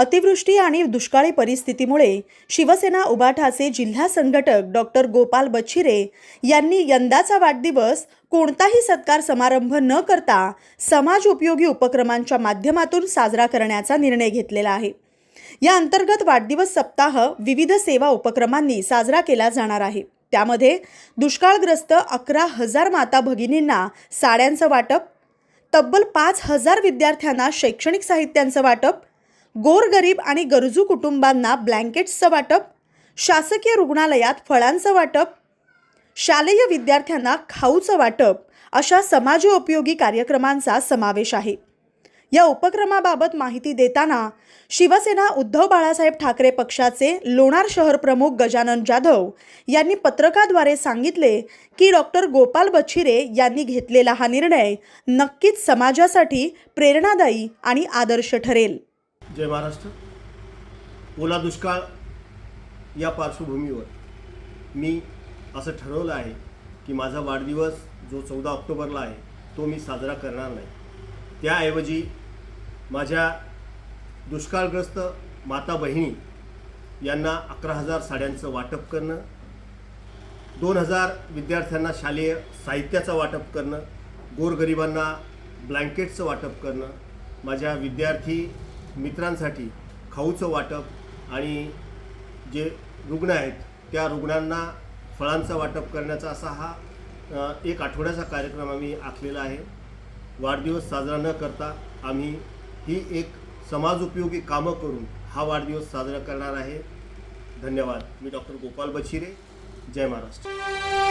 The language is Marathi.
अतिवृष्टी आणि दुष्काळी परिस्थितीमुळे शिवसेना उबाठाचे जिल्हा संघटक डॉक्टर गोपाल बच्छिरे यांनी यंदाचा वाढदिवस कोणताही सत्कार समारंभ न करता समाज उपयोगी उपक्रमांच्या माध्यमातून साजरा करण्याचा निर्णय घेतलेला आहे. या अंतर्गत वाढदिवस सप्ताह विविध सेवा उपक्रमांनी साजरा केला जाणार आहे. त्यामध्ये दुष्काळग्रस्त अकरा हजार माता भगिनींना साड्यांचं वाटप तब्बल पाच हजार विद्यार्थ्यांना शैक्षणिक साहित्यांचं वाटप गोरगरीब आणि गरजू कुटुंबांना ब्लँकेट्सचं वाटप शासकीय रुग्णालयात फळांचं वाटप शालेय विद्यार्थ्यांना खाऊचं वाटप अशा समाजोपयोगी कार्यक्रमांचा समावेश आहे. या उपक्रमाबाबत माहिती देताना शिवसेना उद्धव बाळासाहेब ठाकरे पक्षाचे लोणार शहर प्रमुख गजानन जाधव यांनी पत्रकाद्वारे सांगितले की डॉक्टर गोपाल बच्छिरे यांनी घेतलेला हा निर्णय नक्कीच समाजासाठी प्रेरणादायी आणि आदर्श ठरेल. जय महाराष्ट्र. ओला दुष्काळ या पार्श्वभूमीवर मी असं ठरवलं आहे की माझा वाढदिवस जो चौदा ऑक्टोबरला आहे तो मी साजरा करणार नाही. त्याऐवजी माझ्या दुष्काळग्रस्त माता बहिणी यांना अकरा हजार साड्यांचं वाटप करणं दोन हजार विद्यार्थ्यांना शालेय साहित्याचं वाटप करणं गोरगरिबांना ब्लँकेटचं वाटप करणं माझ्या विद्यार्थी मित्रांसाठी खाऊचं वाटप आणि जे रुग्ण आहेत त्या रुग्णांना फळांचं वाटप करण्याचा असा हा एक आठवड्याचा कार्यक्रम आम्ही आखलेला आहे. वाढदिवस साजरा न करता आम्ही ही एक समाजोपयोगी कामं करून हा वाढदिवस साजरा करणार आहे. धन्यवाद. मी डॉक्टर गोपाल बशिरे जय महाराष्ट्र.